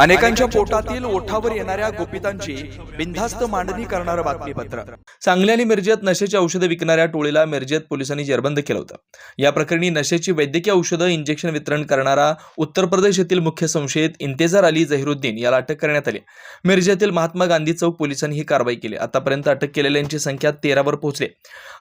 अनेकांच्या पोटातील ओठावर येणाऱ्या गोपितांची बिनधास्त मांडणी करणारं बातमीपत्र. सांगली आणि मिरजेत नशेची औषधं विकणाऱ्या टोळीला मिरजेत पोलिसांनी जेरबंद केलं होतं. या प्रकरणी नशेची वैद्यकीय औषधं इंजेक्शन वितरण करणारा उत्तर प्रदेश येथील मुख्य संशयित इंतेजार अली झहिरुद्दीन याला अटक करण्यात आली. मिरजेतील महात्मा गांधी चौक पोलिसांनी ही कारवाई केली. आतापर्यंत अटक केलेल्यांची संख्या तेरावर पोहोचली.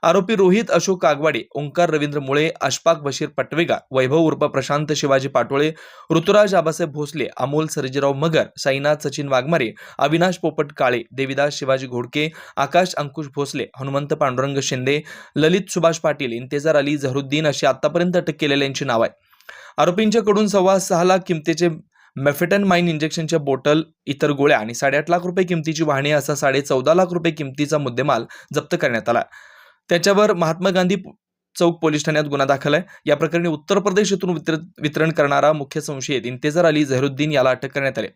आरोपी रोहित अशोक कागवाडे ओंकार रवींद्र मुळे अशफाक बशीर पटवेगा वैभव उर्फ प्रशांत शिवाजी पाटोळे ऋतुराज आबासाहेब भोसले अमोल सर्जेराव मगर साईनाथ सचिन वाघमारे अविनाश पोपट काळे देविदास शिवाजी घोडके आकाश अंकुश भोसले हनुमंत पांडुरंग शिंदे ललित सुभाष पाटील इंतेजार अली झहरुद्दीन अशी आतापर्यंत अटक केलेल्यांची नाव आहे आरोपींच्याकडून सव्वा सहा लाख किमतीचे मेफेटन माइन इंजेक्शनच्या बोटल इतर गोळ्या आणि साडेआठ लाख रुपये किमतीची वाहने असा साडे चौदा लाख रुपये किमतीचा मुद्देमाल जप्त करण्यात आला. त्याच्यावर महात्मा गांधी चौक पोलीस ठाण्यात गुन्हा दाखल आहे. या प्रकरणी उत्तर प्रदेश येथून वितरण करणारा मुख्य संशयित इंतेजार अली झहरुद्दीन याला अटक करण्यात आले.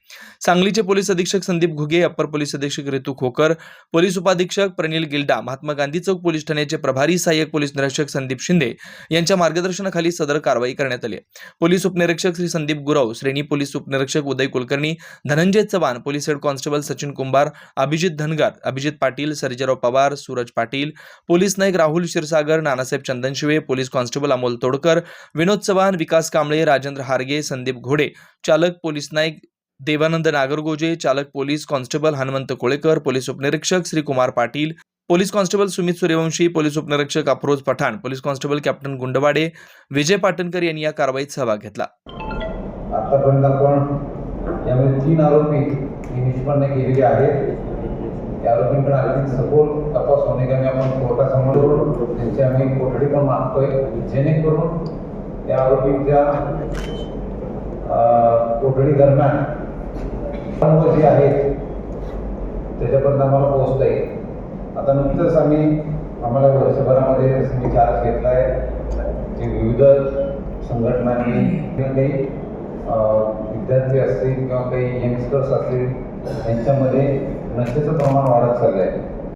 सांगलीचे पोलीस अधीक्षक संदीप घुगे अप्पर पोलीस अधीक्षक रितू खोकर पोलीस उपाधीक्षक प्रनिल गिल्डा महात्मा गांधी चौक पोलीस ठाण्याचे प्रभारी सहाय्यक पोलीस निरीक्षक संदीप शिंदे यांच्या मार्गदर्शनाखाली सदर कारवाई करण्यात आली पोलीस उपनिरीक्षक श्री संदीप गुरव श्रेणी पोलीस उपनिरीक्षक Uday Kulkarni Dhananjay Chavan police head constable Sachin Kumbhar Abhijit Dhangar Abhijit Patil Sarjerao Pawar Suraj Patil police naik Rahul Kshirsagar Nanasaheb Chandanshive police constable Amol Todkar Vinod Chavan Vikas Kamble Rajendra Harge Sandeep Ghode चालक police Naik Devanand Nagargoje चालक police constable Hanumant Kolekar police उपनिरीक्षक Shrikumar Patil police constable Sumit Suryavanshi police उपनिरीक्षक Afroz Pathan police constable captain Gundwade Vijay Patankar यांनी या कारवाईत सहभाग घेतला. आतापर्यंत आपण यामध्ये तीन आरोपी निष्पन्न केलेले आहेत. त्या आरोपींकडे आणखी सखोल तपास होणे आपण कोर्टासमोर त्यांची आम्ही कोठडी पण मागतोय. जेणेकरून त्या आरोपींच्या कोठडी दरम्यान सर्व जे आहेत त्याच्यापर्यंत आम्हाला पोहोचता येईल आता नुकतंच आम्ही आम्हाला वर्षभरामध्ये मी चार्ज घेतला आहे जे विविध संघटनांनी किंवा काही विद्यार्थी असतील किंवा काही यंगस्टर्स असतील यांच्यामध्ये नशेचं प्रमाण वाढत चाललं आहे